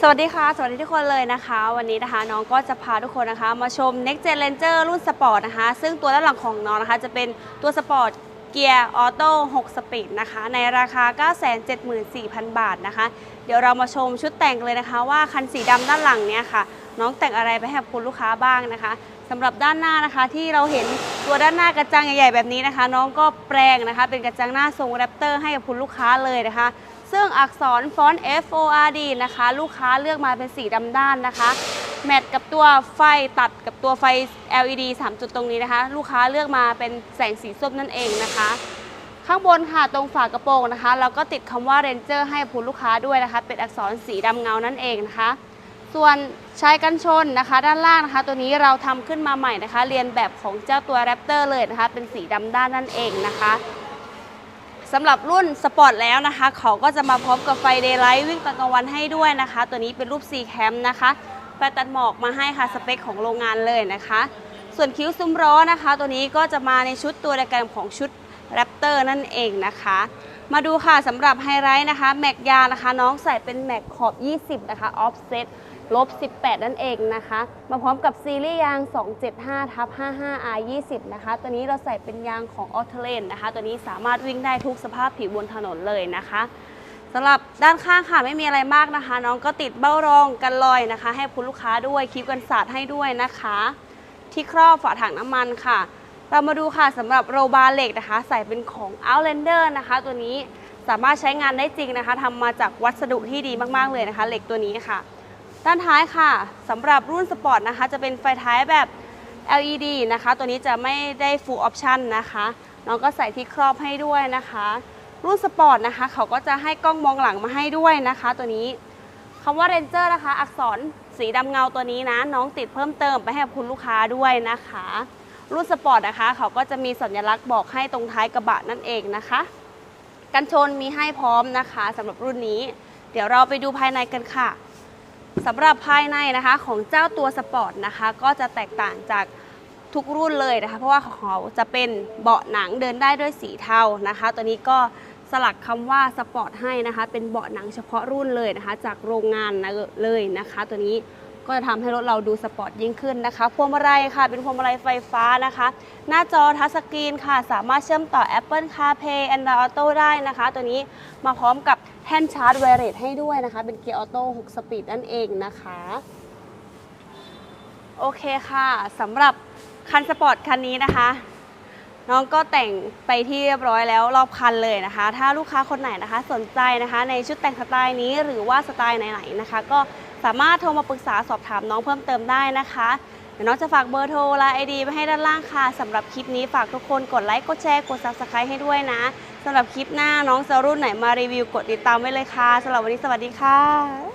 สวัสดีค่ะ สวัสดีทุกคนเลยนะคะ วันนี้นะคะน้องก็จะพาทุกคนนะคะ มาชม Next Gen Ranger รุ่นสปอร์ตนะคะ ซึ่งตัวด้านหลังของน้องนะคะ จะเป็นตัวสปอร์ตเกียร์ออโต้6สปีดนะคะ ในราคา 974,000 บาทนะคะ เดี๋ยวเรามาชมชุดแต่งเลยนะคะ ว่าคันสีดำด้านหลังเนี่ยค่ะ น้องแต่งอะไรไปให้คุณลูกค้าบ้างนะคะสำหรับด้านหน้านะคะที่เราเห็นตัวด้านหน้ากระจังใหญ่ๆแบบนี้นะคะ น้องก็แปลงนะคะ เป็นกระจังหน้าทรงแรปเตอร์ให้กับคุณลูกค้าเลยนะคะ ซึ่งอักษรฟอนต์ F O R D นะคะ ลูกค้าเลือกมาเป็นสีดำด้านนะคะ แมทกับตัวไฟตัดกับตัวไฟ LED 3 จุดตรงนี้นะคะ ลูกค้าเลือกมาเป็นแสงสีส้มนั่นเองนะคะ ข้างบนค่ะตรงฝากระโปรงนะคะ เราก็ติดคำว่า Ranger ให้คุณลูกค้าด้วยนะคะ เป็นอักษรสีดำเงานั่นเองนะคะ ส่วนชายกันชนนะคะ ด้านล่างนะคะ ตัวนี้เราทำขึ้นมาใหม่นะคะ เรียนแบบของเจ้าตัว Raptor เลยนะคะ เป็นสีดำด้านนั่นเองนะคะ สำหรับรุ่นสปอร์ตแล้วนะคะ เขาก็จะมาพร้อมกับไฟเดย์ไลท์วิ่งตอนกลางวันให้ด้วยนะคะ ตัวนี้เป็นรูป C แคมนะคะแฟตัดหมอกมาให้ค่ะสเปคของโรงงานเลยนะคะ ส่วนคิ้วซุ้มร้อนะคะ ตัวนี้ก็จะมาในชุดตัวเดียวกันของชุด แรปเตอร์นั่นเองนะคะ มาดูค่ะสำหรับไฮไลท์นะคะแม็กยางนะคะน้องใส่เป็นแม็กขอบ 20 นะคะออฟเซตลบ 18 นั่นเองนะคะ มาพร้อมกับซีรีส์ยาง 275ทับ 55 R 20 นะคะ ตัวนี้เราใส่เป็นยางของออ t เลนนะคะ ตัวนี้สามารถวิ่งได้ทุกสภาพผิวบนถนนเลยนะคะสำหรับด้านข้างค่ะไม่มีอะไรมากนะคะ น้องก็ติดเบ้ารองกันรอยนะคะ ให้คุณลูกค้าด้วยคลิปกันสาดให้ด้วยนะคะ ที่ครอบฝาถังน้ำมันค่ะ เรามาดูค่ะสำหรับโรบาร์เหล็กนะคะ ใส่เป็นของ Outlander นะคะ ตัวนี้สามารถใช้งานได้จริงนะคะทำมาจากวัสดุที่ดีมากๆเลยนะคะ เหล็กตัวนี้ค่ะ ด้านท้ายค่ะสำหรับรุ่นสปอร์ตนะคะ จะเป็นไฟท้ายแบบ LED นะคะ ตัวนี้จะไม่ได้ full option นะคะน้องก็ใส่ที่ครอบให้ด้วยนะคะ รุ่นสปอร์ตนะคะ เขาก็จะให้กล้องมองหลังมาให้ด้วยนะคะ ตัวนี้คำว่า Ranger นะคะ อักษรสีดำเงาตัวนี้นะ น้องติดเพิ่มเติมไปให้กับคุณลูกค้าด้วยนะคะ รุ่นสปอร์ตนะคะเขาก็จะมีสัญลักษณ์บอกให้ตรงท้ายกระบะนั่นเองนะคะ กันชนมีให้พร้อมนะคะสำหรับรุ่นนี้ เดี๋ยวเราไปดูภายในกันค่ะสำหรับภายในนะคะของเจ้าตัวสปอร์ตนะคะ ก็จะแตกต่างจากทุกรุ่นเลยนะคะ เพราะว่าเขาจะเป็นเบาะหนังเดินได้ด้วยสีเทานะคะ ตัวนี้ก็สลักคำว่าสปอร์ตให้นะคะ เป็นเบาะหนังเฉพาะรุ่นเลยนะคะ จากโรงงานนะเลยนะคะ ตัวนี้ ก็จะทำให้รถเราดูสปอร์ตยิ่งขึ้นนะคะ พวงมาลัยค่ะ เป็นพวงมาลัยไฟฟ้านะคะ หน้าจอทัชสกรีนค่ะ สามารถเชื่อมต่อ Apple CarPlay Android Auto ได้นะคะ ตัวนี้มาพร้อมกับแท่นชาร์จไวเลสให้ด้วยนะคะ เป็นเกียร์ออโต้6สปีดนั่นเองนะคะ โอเคค่ะสำหรับคันสปอร์ตคันนี้นะคะน้องก็แต่งไปที่เรียบร้อยแล้วรอบคันเลยนะคะ ถ้าลูกค้าคนไหนนะคะ สนใจนะคะ ในชุดแต่งสไตล์นี้หรือว่าสไตล์ไหนๆนะคะ ก็ สามารถโทรมาปรึกษาสอบถามน้องเพิ่มเติมได้นะคะเดี๋ยวน้องจะฝากเบอร์โทรและไอดีไว้ให้ด้านล่างค่ะสำหรับคลิปนี้ฝากทุกคนกดไลค์กดแชร์กด subscribe ให้ด้วยนะสำหรับคลิปหน้าน้องจะรุ่นไหนมารีวิวกดติดตามไว้เลยค่ะสำหรับวันนี้สวัสดีค่ะ